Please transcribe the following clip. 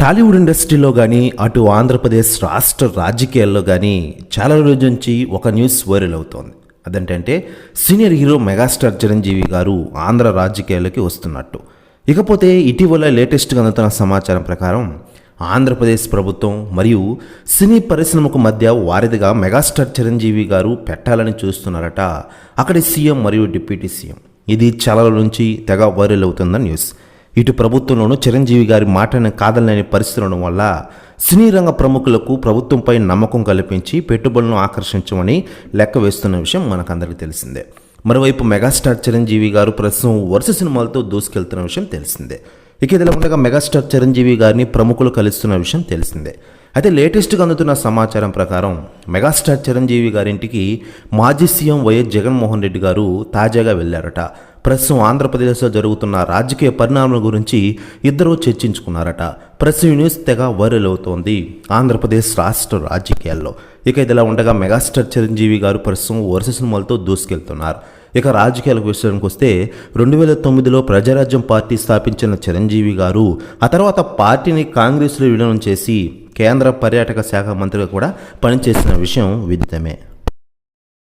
టాలీవుడ్ ఇండస్ట్రీలో కానీ అటు ఆంధ్రప్రదేశ్ రాష్ట్ర రాజకీయాల్లో కానీ చాలా రోజుల నుంచి ఒక న్యూస్ వైరల్ అవుతోంది. అదేంటంటే సీనియర్ హీరో మెగాస్టార్ చిరంజీవి గారు ఆంధ్ర రాజకీయాల్లోకి వస్తున్నట్టు. ఇకపోతే ఇటీవల లేటెస్ట్గా అందుతున్న సమాచారం ప్రకారం ఆంధ్రప్రదేశ్ ప్రభుత్వం మరియు సినీ పరిశ్రమకు మధ్య వారిదిగా మెగాస్టార్ చిరంజీవి గారు పెట్టాలని చూస్తున్నారట అక్కడి సీఎం మరియు డిప్యూటీ సీఎం. ఇది చాలా నుంచి తెగ వైరల్ అవుతుందని న్యూస్. ఇటు ప్రభుత్వంలోనూ చిరంజీవి గారి మాటను కాదలేని పరిస్థితులను ఉండడం వల్ల సినీ రంగ ప్రముఖులకు ప్రభుత్వంపై నమ్మకం కల్పించి పెట్టుబడులను ఆకర్షించమని లెక్క వేస్తున్న విషయం మనకందరికీ తెలిసిందే. మరోవైపు మెగాస్టార్ చిరంజీవి గారు ప్రస్తుతం వరుస సినిమాలతో దూసుకెళ్తున్న విషయం తెలిసిందే. ఇక ఇదిలా ఉండగా మెగాస్టార్ చిరంజీవి గారిని ప్రముఖులు కలుస్తున్న విషయం తెలిసిందే. అయితే లేటెస్ట్గా అందుతున్న సమాచారం ప్రకారం మెగాస్టార్ చిరంజీవి గారింటికి మాజీ సీఎం వైఎస్ జగన్మోహన్ రెడ్డి గారు తాజాగా వెళ్ళారట. ప్రస్తుతం ఆంధ్రప్రదేశ్లో జరుగుతున్న రాజకీయ పరిణామాల గురించి ఇద్దరూ చర్చించుకున్నారట. ప్రస్తుతం న్యూస్ తెగ వైరల్ అవుతోంది ఆంధ్రప్రదేశ్ రాష్ట్ర రాజకీయాల్లో. ఇక ఇదిలా ఉండగా మెగాస్టార్ చిరంజీవి గారు ప్రస్తుతం వరుస సినిమాలతో దూసుకెళ్తున్నారు. ఇక రాజకీయాల విషయానికి వస్తే రెండు వేల తొమ్మిదిలో ప్రజారాజ్యం పార్టీ స్థాపించిన చిరంజీవి గారు ఆ తర్వాత పార్టీని కాంగ్రెస్లో విలీనం చేసి కేంద్ర పర్యాటక శాఖ మంత్రిగా కూడా పనిచేసిన విషయం విదితమే.